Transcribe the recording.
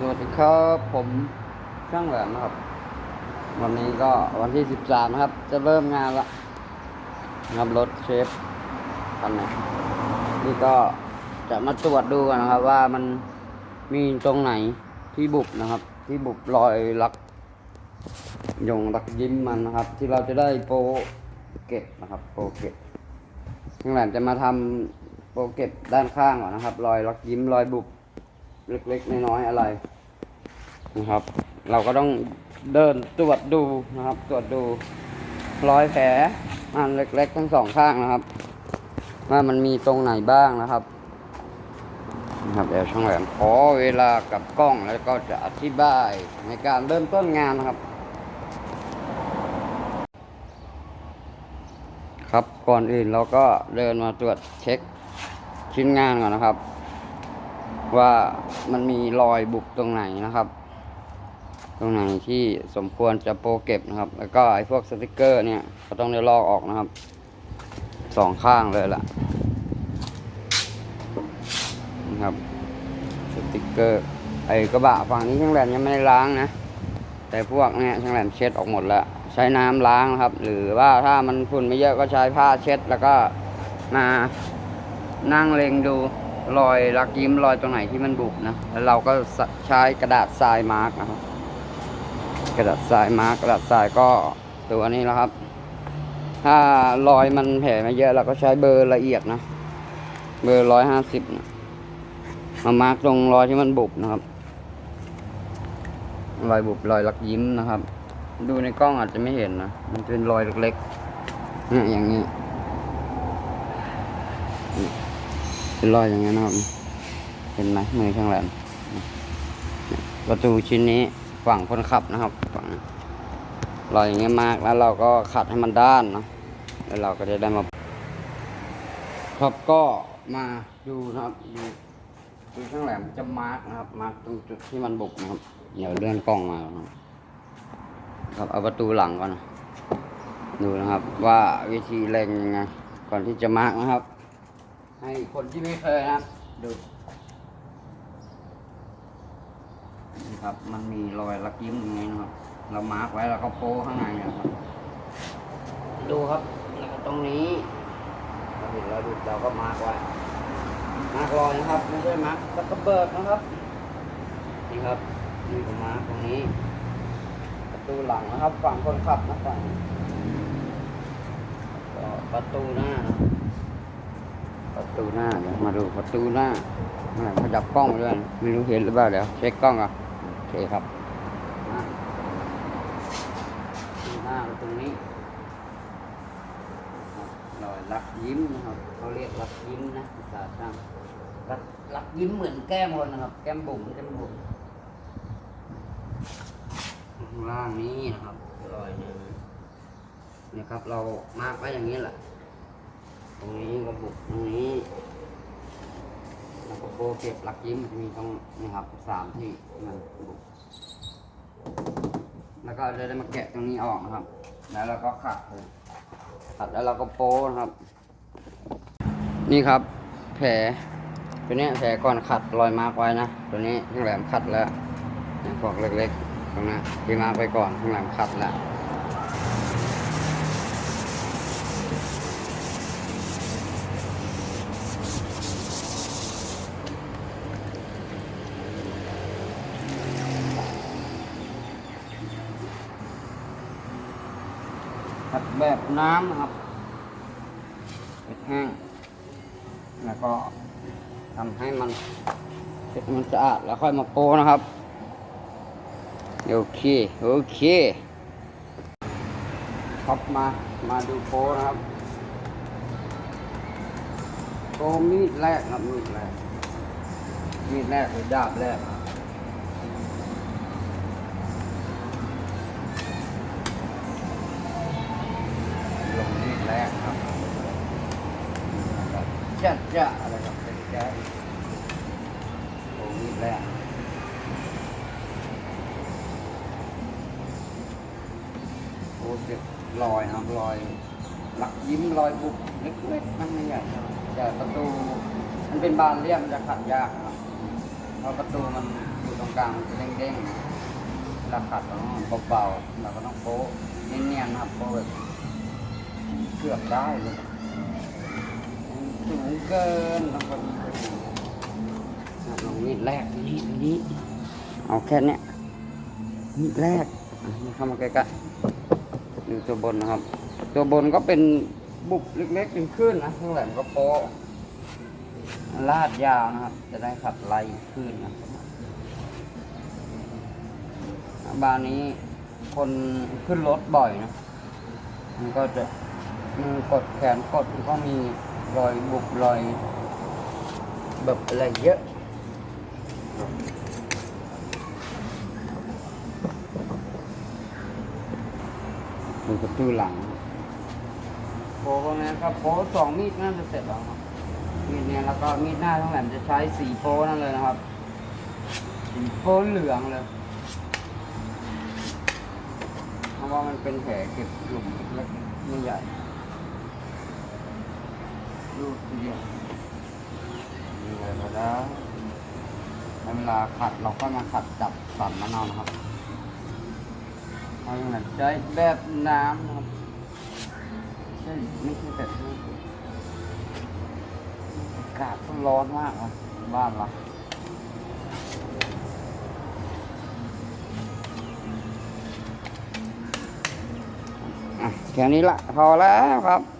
สวัสดีครับผมช่างแหลมนะครับ วันนี้ก็วันที่สิบสามนะครับ จะเริ่มงานละนะครับรถเชฟคันไหนนี่ก็จะมาตรวจดูกันนะครับ ว่ามันมีตรงไหนที่บุบนะครับ ที่บุบรอยลักยงลักยิ้มมันนะครับ ที่เราจะได้โปรเก็ตนะครับโปรเก็ตช่างแหลมจะมาทำโปรเก็ตด้านข้างก่อนนะครับ รอยลักยิ้มรอยบุบ เล็กๆน้อยๆอะไรนะครับ เราก็ต้องเดินตรวจดูนะครับ ตรวจดูรอยแผลอันเล็ก ๆ ทั้งสองข้างนะครับ ว่ามันมีตรงไหนบ้างนะครับนะครับเดี๋ยวช่างแหลมขอเวลากับกล้องแล้วก็จะอธิบายในการเริ่มต้นงานนะครับ ครับก่อนอื่นเราก็เดินมาตรวจเช็คชิ้นงานก่อนนะครับ ว่ามันมีรอยบุบตรงไหนนะครับ ตรงไหนที่สมควรจะโปรเก็บนะครับ แล้วก็ไอ้พวกสติกเกอร์เนี่ยก็ต้องได้ลอกออกนะครับสองข้างเลยล่ะนะครับสติกเกอร์ ไอ้กระบะฝั่งนี้ช่างแหลมยังไม่ได้ล้างนะ แต่พวกเนี่ยช่างแหลมเช็ดออกหมดแล้ว ใช้น้ำล้างนะครับ หรือว่าถ้ามันฝุ่นไม่เยอะก็ใช้ผ้าเช็ดแล้วก็มานั่งเล็งดู รอยรักยิ้มรอยตรงไหนที่มันบุบนะแล้วเราก็ใช้กระดาษทรายมาร์กนะครับ กระดาษทรายมาร์กกระดาษทรายก็ตัวนี้แล้วครับ ถ้ารอยมันแผลมาเยอะเราก็ใช้เบอร์ละเอียดนะ เบอร์ร้อยห้าสิบนะมามาร์กตรงรอยที่มันบุบนะครับ รอยบุบรอยรักยิ้มนะครับ ดูในกล้องอาจจะไม่เห็นนะ มันเป็นรอยเล็กๆอย่างนี้ เป็นรอยอย่างนี้นะครับเห็นไหมมือข้างหลังประตูชิ้นนี้ฝั่งคนขับนะครับฝั่งรอยอย่างเงี้ยมากแล้วเราก็ขัดให้มันด้านเนาะแล้วเราก็จะได้มา ครับก็มาดูนะครับดูดูข้างแหลมจะมาร์กนะครับ มาร์กตรงจุดที่มันบุกนะครับเดี๋ยวเลื่อนกล้องมาครับครับเอาประตูหลังก่อนดูนะครับ ว่าวิธีเล็งยังไงก่อนที่จะมาร์กนะครับ ให้คนที่ไม่เคยนะดูนี่ครับ มันมีรอยลักยิ้มตรงนี้นะครับ เรามาร์กไว้แล้วก็โป้ข้างในนะครับ ดูครับแล้วก็ตรงนี้เราเห็นเราดูเราก็มาร์กไว้ มาร์กรอยนะครับ ไม่ใช่มาร์กตะกเบิดนะครับ นี่ครับนี่ก็มาร์กตรงนี้ ประตูหลังนะครับ ฝั่งคนขับนะฝั่งก็ประตูหน้านะ ตูหน้าเดี๋ยวมาดูประตูหน้าม่ขยับกล้องด้วยไม่รู้เห็นหรือเปล่าเดี๋ยวเช็คกล้องอะโอเคครับอะประตูหน้าตรงนี้รอยรักยิ้มนะครับเขาเรียกรักยิ้มนะภาษาช่างรักรักยิ้มเหมือนแก้มคนนะครับ แก้มบุ๋มแก้มบุ๋มข้างล่างนี้นะครับรอยนึงนี่ยครับเรามาร์กไว้อย่างนี้แหละ ตรงนี้ก็บุกตรงนี้แล้วก็โบเก็บหลักยิ้มจะมีตรงนี่ครับสามที่มันบุกแล้วก็จะได้มาแกะตรงนี้ออกนะครับ แล้วเราก็ขัดเลยขัดแล้วเราก็โป้นะครับ นี่ครับ แผลตัวนี้แผลก่อนขัดรอยมาร์กไว้นะ ตัวนี้ข้างแหลมขัดแล้วเนี่ยพวกเล็กๆตรงนั้นที่มาร์กไปก่อนข้างแหลมขัดแล้ว ขัดแบบน้ำนะครับเป็นแห้ง แล้วก็ทำให้มันเสร็จมันสะอาดแล้วค่อยมาโปนะครับ โอเค โอเคครับมา มาดูโปนะครับโปมีดแรกครับมีดแรกมีดแรกหรือดาบแรกครับ จะจะอะไรครับเป็นแก๊สลงมีดแรกโอ้เจ็บรอยนะครับรอยหลักยิ้มรอยบุบเล็กๆนั่นไม่ใหญ่แต่ประตูมันเป็นบานเรียมจะขัดยากครับเพราะประตูมันอยู่ตรงกลางมันจะเด้งๆเวลาขัดเราต้องเบาๆเราก็ต้องโป๊ะเนียนๆนะครับโป๊ะแบบเกือบได้เลย สูงเกินต้องพอดีพอดีอะลงมีดแรกนี่นี่เอาแค่เนี้ยมีดแรกอะนี่เข้ามาใกล้ๆดูตัวบนนะครับ ตัวบนก็เป็นบุบเล็กๆเป็นขึ้นนะข้างหลังก็โป๊ะลาดยาวนะครับ จะได้ขับไล่ขึ้นนะครับบานนี้คนขึ้นรถบ่อยนะ มันก็จะมือกดแขนกดก็มี รอยบุบรอยแบบอะไรเยอะดูประตูหลังโปรพวกนี้ครับโปรสองมีดน่าจะเสร็จแล้วครับมีดเนี่ยแล้วก็มีดหน้าทั้งแหลมจะใช้สีโป้นั่นเลยนะครับ สีโป้เหลืองเลยเพราะว่ามันเป็นแผลเก็บหลุมเล็กไม่ใหญ่ รูปทีเดียวนี่เลยก็ได้แล้วเวลาขัดเราก็มาขัดจับสันมะนาวนะครับเอาอย่างไรใช้แบบน้ำนะครับใช่ไม่ใช่แบบอากาศก็ร้อนมากนะบ้านเราแค่นี้ละพอแล้วครับ